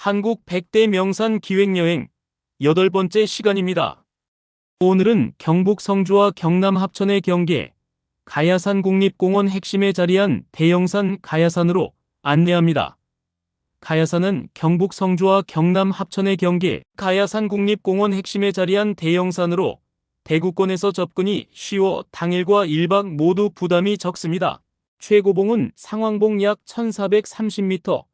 한국 100대 명산 기획여행 여덟 번째 시간입니다. 오늘은 경북 성주와 경남 합천의 경계 가야산 국립공원 핵심에 자리한 대영산 가야산으로 안내합니다. 가야산은 경북 성주와 경남 합천의 경계 가야산 국립공원 핵심에 자리한 대영산으로 대구권에서 접근이 쉬워 당일과 1박 모두 부담이 적습니다. 최고봉은 상황봉 약 1430m,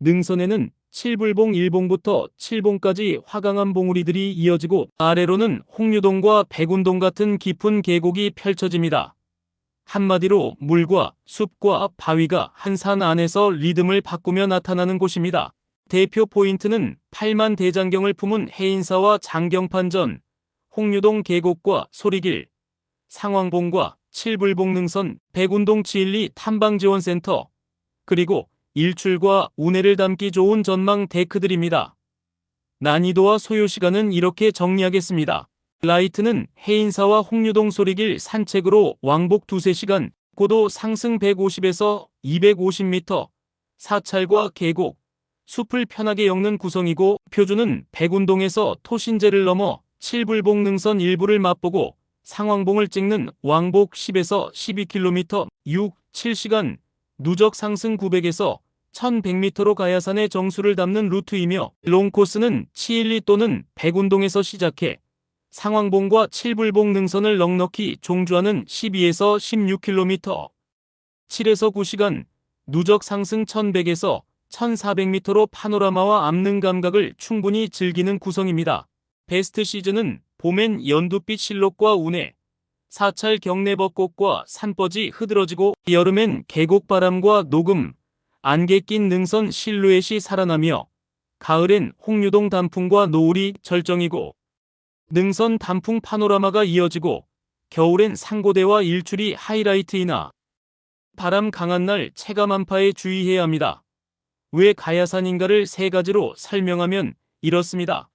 능선에는 7불봉 1봉부터 7봉까지 화강암 봉우리들이 이어지고 아래로는 홍유동과 백운동 같은 깊은 계곡이 펼쳐집니다. 한마디로 물과 숲과 바위가 한 산 안에서 리듬을 바꾸며 나타나는 곳입니다. 대표 포인트는 8만 대장경을 품은 해인사와 장경판전, 홍유동 계곡과 소리길, 상황봉과 칠불봉 능선, 백운동 지일리 탐방지원센터, 그리고 일출과 운해를 담기 좋은 전망 데크들입니다. 난이도와 소요 시간은 이렇게 정리하겠습니다. 라이트는 해인사와 홍유동 소리길 산책으로 왕복 2-3시간, 고도 상승 150에서 250m, 사찰과 계곡, 숲을 편하게 엮는 구성이고 표준은 백운동에서 토신제를 넘어 칠불봉 능선 일부를 맛보고 상황봉을 찍는 왕복 10에서 12km 6, 7시간 누적 상승 900에서 1100m로 가야산의 정수를 담는 루트이며 롱코스는 치일리 또는 백운동에서 시작해 상황봉과 칠불봉 능선을 넉넉히 종주하는 12에서 16km 7에서 9시간 누적 상승 1100에서 1400m로 파노라마와 앞는 감각을 충분히 즐기는 구성입니다. 베스트 시즌은 봄엔 연두빛 실록과 운해, 사찰 경내 벚꽃과 산버지 흐드러지고 여름엔 계곡바람과 녹음, 안개 낀 능선 실루엣이 살아나며 가을엔 홍유동 단풍과 노을이 절정이고 능선 단풍 파노라마가 이어지고 겨울엔 상고대와 일출이 하이라이트이나 바람 강한 날 체감 한파에 주의해야 합니다. 왜 가야산인가를 세 가지로 설명하면 이렇습니다.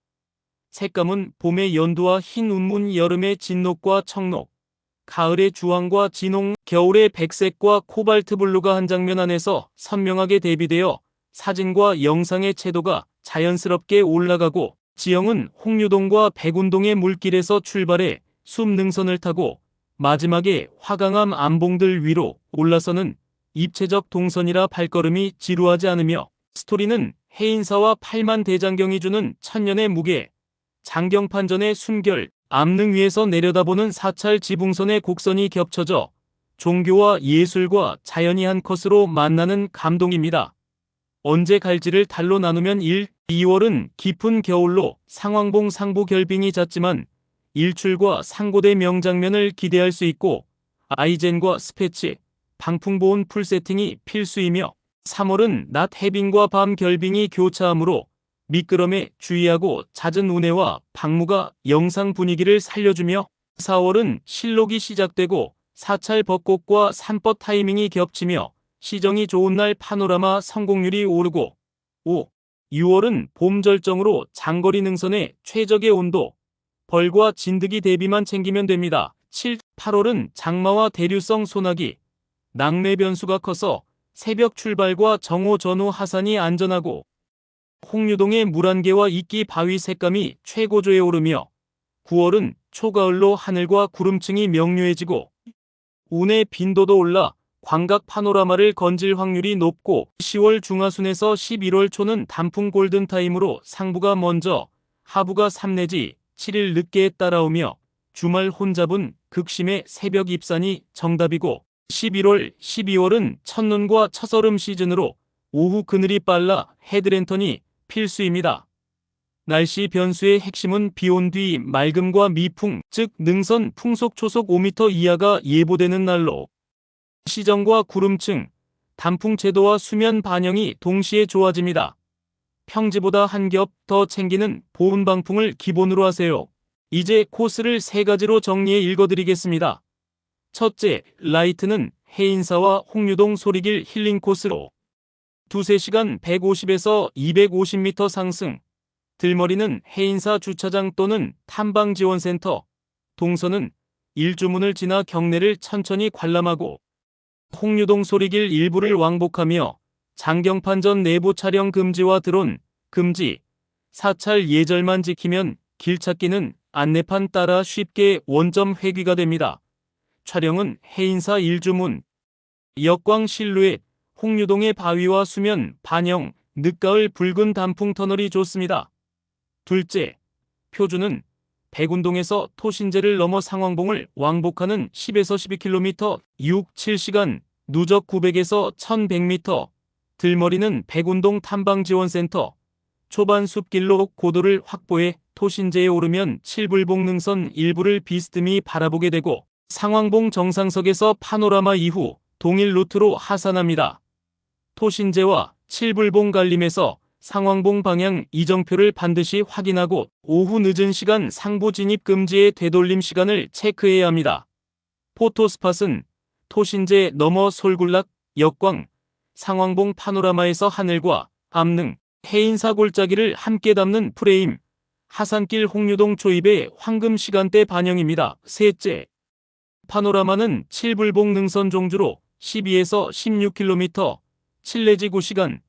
색감은 봄의 연두와 흰 운문, 여름의 진녹과 청록, 가을의 주황과 진홍, 겨울의 백색과 코발트 블루가 한 장면 안에서 선명하게 대비되어 사진과 영상의 채도가 자연스럽게 올라가고 지형은 홍유동과 백운동의 물길에서 출발해 숲 능선을 타고 마지막에 화강암 암봉들 위로 올라서는 입체적 동선이라 발걸음이 지루하지 않으며 스토리는 해인사와 8만 대장경이 주는 천년의 무게, 장경판전의 순결, 암릉 위에서 내려다보는 사찰 지붕선의 곡선이 겹쳐져 종교와 예술과 자연이 한 컷으로 만나는 감동입니다. 언제 갈지를 달로 나누면 1, 2월은 깊은 겨울로 상황봉 상부 결빙이 잦지만 일출과 상고대 명장면을 기대할 수 있고 아이젠과 스패치, 방풍보온 풀 세팅이 필수이며 3월은 낮 해빙과 밤 결빙이 교차하므로 미끄럼에 주의하고 잦은 운해와 방무가 영상 분위기를 살려주며 4월은 실록이 시작되고 사찰 벚꽃과 산벗 타이밍이 겹치며 시정이 좋은 날 파노라마 성공률이 오르고 5. 6월은 봄 절정으로 장거리 능선의 최적의 온도, 벌과 진드기 대비만 챙기면 됩니다. 7. 8월은 장마와 대류성 소나기, 낙뢰 변수가 커서 새벽 출발과 정오 전후 하산이 안전하고 홍유동의 물안개와 이끼 바위 색감이 최고조에 오르며 9월은 초가을로 하늘과 구름층이 명료해지고 운의 빈도도 올라 광각 파노라마를 건질 확률이 높고 10월 중하순에서 11월 초는 단풍 골든타임으로 상부가 먼저 하부가 3 내지 7일 늦게 따라오며 주말 혼잡은 극심의 새벽 입산이 정답이고 11월, 12월은 첫눈과 첫얼음 시즌으로 오후 그늘이 빨라 헤드랜턴이 필수입니다. 날씨 변수의 핵심은 비온 뒤 맑음과 미풍, 즉 능선 풍속 초속 5m 이하가 예보되는 날로 시정과 구름층, 단풍 채도와 수면 반영이 동시에 좋아집니다. 평지보다 한 겹 더 챙기는 보온 방풍을 기본으로 하세요. 이제 코스를 세 가지로 정리해 읽어드리겠습니다. 첫째, 라이트는 해인사와 홍유동 소리길 힐링 코스로 두세 시간 150에서 250m 상승, 들머리는 해인사 주차장 또는 탐방지원센터, 동선은 일주문을 지나 경내를 천천히 관람하고 홍유동 소리길 일부를 왕복하며 장경판전 내부 촬영 금지와 드론, 금지. 사찰 예절만 지키면 길 찾기는 안내판 따라 쉽게 원점 회귀가 됩니다. 촬영은 해인사 일주문. 역광 실루엣, 홍유동의 바위와 수면, 반영, 늦가을 붉은 단풍 터널이 좋습니다. 둘째, 표준은 백운동에서 토신제를 넘어 상황봉을 왕복하는 10에서 12km, 6, 7시간, 누적 900에서 1100m, 들머리는 백운동 탐방지원센터, 초반 숲길로 고도를 확보해 토신제에 오르면 칠불봉 능선 일부를 비스듬히 바라보게 되고 상황봉 정상석에서 파노라마 이후 동일 루트로 하산합니다. 토신제와 칠불봉 갈림에서 상황봉 방향 이정표를 반드시 확인하고 오후 늦은 시간 상부 진입 금지의 되돌림 시간을 체크해야 합니다. 포토스팟은 토신제 넘어 솔굴락, 역광, 상황봉 파노라마에서 하늘과 암릉, 해인사 골짜기를 함께 담는 프레임, 하산길 홍유동 초입의 황금 시간대 반영입니다. 셋째, 파노라마는 칠불봉 능선 종주로 12에서 16km, 칠레지 9시간,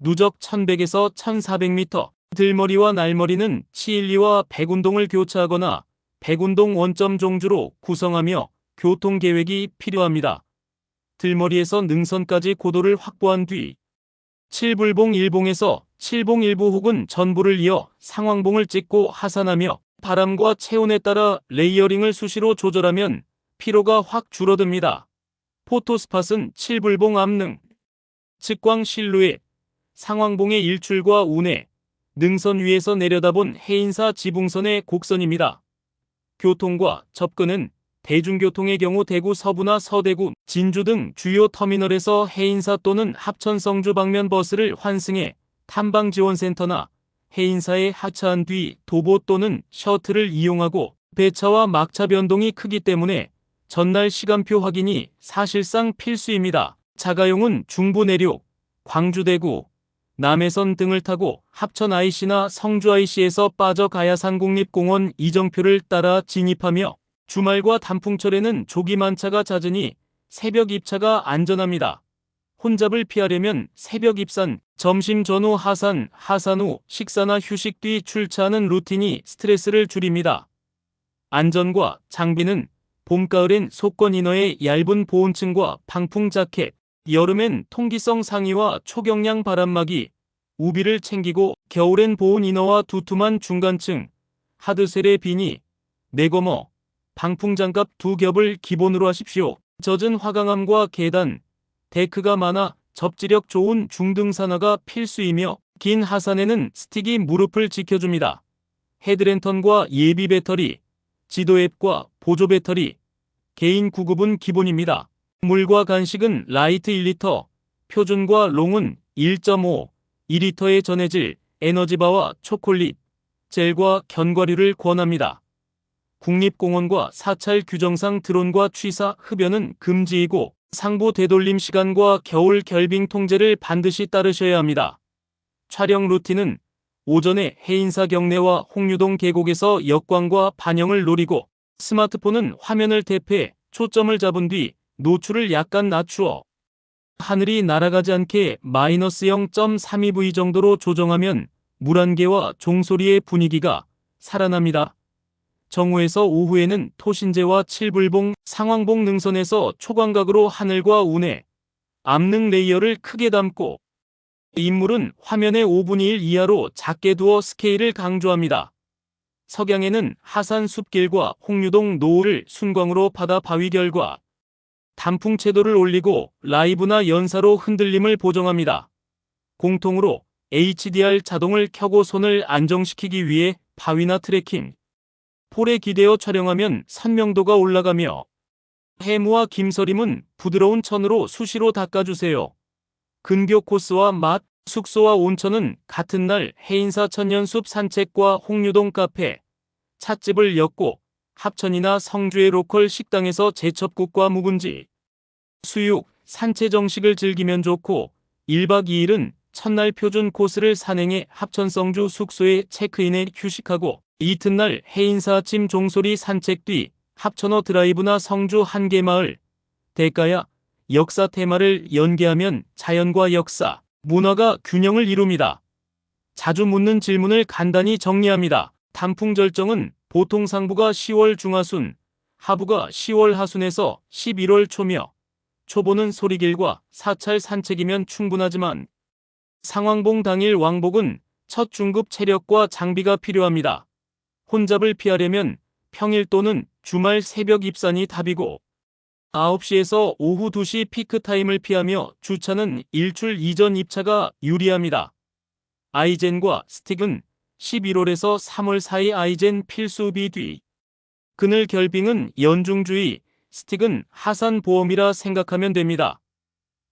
누적 1100에서 1400m, 들머리와 날머리는 치일리와 백운동을 교차하거나 백운동 원점 종주로 구성하며 교통 계획이 필요합니다. 들머리에서 능선까지 고도를 확보한 뒤 칠불봉 일봉에서 칠봉 일부 혹은 전부를 이어 상황봉을 찍고 하산하며 바람과 체온에 따라 레이어링을 수시로 조절하면 피로가 확 줄어듭니다. 포토스팟은 칠불봉 암능, 측광 실루엣, 상황봉의 일출과 운해, 능선 위에서 내려다본 해인사 지붕선의 곡선입니다. 교통과 접근은 대중교통의 경우 대구 서부나 서대구, 진주 등 주요 터미널에서 해인사 또는 합천 성주 방면 버스를 환승해 탐방지원센터나 해인사에 하차한 뒤 도보 또는 셔틀을 이용하고 배차와 막차 변동이 크기 때문에 전날 시간표 확인이 사실상 필수입니다. 자가용은 중부 내륙, 광주 대구, 남해선 등을 타고 합천 IC나 성주 IC에서 빠져 가야산 국립공원 이정표를 따라 진입하며 주말과 단풍철에는 조기 만차가 잦으니 새벽 입차가 안전합니다. 혼잡을 피하려면 새벽 입산, 점심 전후 하산, 하산 후 식사나 휴식 뒤 출차하는 루틴이 스트레스를 줄입니다. 안전과 장비는 봄, 가을엔 속건 이너의 얇은 보온층과 방풍 자켓, 여름엔 통기성 상의와 초경량 바람막이, 우비를 챙기고 겨울엔 보온 이너와 두툼한 중간층, 하드셀의 비니, 내거머, 방풍 장갑 두 겹을 기본으로 하십시오. 젖은 화강암과 계단, 데크가 많아 접지력 좋은 중등산화가 필수이며 긴 하산에는 스틱이 무릎을 지켜줍니다. 헤드랜턴과 예비 배터리, 지도 앱과 보조 배터리, 개인 구급은 기본입니다. 물과 간식은 라이트 1리터, 표준과 롱은 1.5, 2리터의 전해질, 에너지바와 초콜릿, 젤과 견과류를 권합니다. 국립공원과 사찰 규정상 드론과 취사, 흡연은 금지이고 상부 되돌림 시간과 겨울 결빙 통제를 반드시 따르셔야 합니다. 촬영 루틴은 오전에 해인사 경내와 홍유동 계곡에서 역광과 반영을 노리고 스마트폰은 화면을 대패 초점을 잡은 뒤 노출을 약간 낮추어 하늘이 날아가지 않게 마이너스 0.32V 정도로 조정하면 물안개와 종소리의 분위기가 살아납니다. 정오에서 오후에는 토신제와 칠불봉, 상황봉 능선에서 초광각으로 하늘과 운해, 암능 레이어를 크게 담고 인물은 화면의 5분의 1 이하로 작게 두어 스케일을 강조합니다. 석양에는 하산 숲길과 홍유동 노을을 순광으로 바다 바위 결과 단풍 채도를 올리고 라이브나 연사로 흔들림을 보정합니다. 공통으로 HDR 자동을 켜고 손을 안정시키기 위해 바위나 트래킹, 폴에 기대어 촬영하면 선명도가 올라가며 해무와 김서림은 부드러운 천으로 수시로 닦아주세요. 근교 코스와 맛, 숙소와 온천은 같은 날 해인사 천년숲 산책과 홍유동 카페, 찻집을 엮고 합천이나 성주의 로컬 식당에서 제첩국과 묵은지, 수육, 산채 정식을 즐기면 좋고 1박 2일은 첫날 표준 코스를 산행해 합천 성주 숙소에 체크인해 휴식하고 이튿날 해인사 아침 종소리 산책 뒤 합천어 드라이브나 성주 한계마을, 대가야, 역사 테마를 연계하면 자연과 역사, 문화가 균형을 이룹니다. 자주 묻는 질문을 간단히 정리합니다. 단풍 절정은 보통 상부가 10월 중하순, 하부가 10월 하순에서 11월 초며 초보는 소리길과 사찰 산책이면 충분하지만 상황봉 당일 왕복은 첫 중급 체력과 장비가 필요합니다. 혼잡을 피하려면 평일 또는 주말 새벽 입산이 답이고 9시에서 오후 2시 피크 타임을 피하며 주차는 일출 이전 입차가 유리합니다. 아이젠과 스틱은 11월에서 3월 사이 아이젠 필수 비 뒤 그늘 결빙은 연중주의, 스틱은 하산 보험이라 생각하면 됩니다.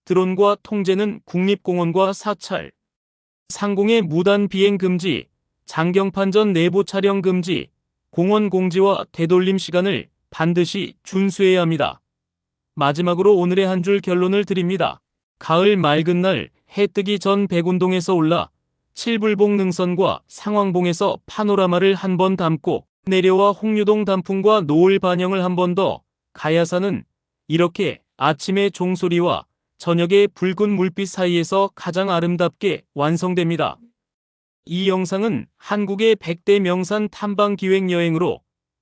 드론과 통제는 국립공원과 사찰, 상공의 무단 비행 금지, 장경판전 내부 촬영 금지, 공원 공지와 되돌림 시간을 반드시 준수해야 합니다. 마지막으로 오늘의 한 줄 결론을 드립니다. 가을 맑은 날 해 뜨기 전 백운동에서 올라 칠불봉 능선과 상황봉에서 파노라마를 한 번 담고 내려와 홍유동 단풍과 노을 반영을 한 번 더 가야산은 이렇게 아침의 종소리와 저녁의 붉은 물빛 사이에서 가장 아름답게 완성됩니다. 이 영상은 한국의 100대 명산 탐방 기획 여행으로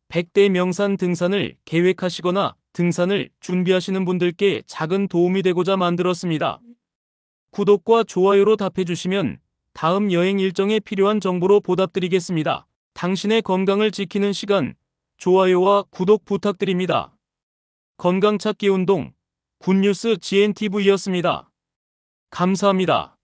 100대 명산 등산을 계획하시거나 등산을 준비하시는 분들께 작은 도움이 되고자 만들었습니다. 구독과 좋아요로 답해주시면 다음 여행 일정에 필요한 정보로 보답드리겠습니다. 당신의 건강을 지키는 시간, 좋아요와 구독 부탁드립니다. 건강 찾기 운동, 굿뉴스 GNTV였습니다. 감사합니다.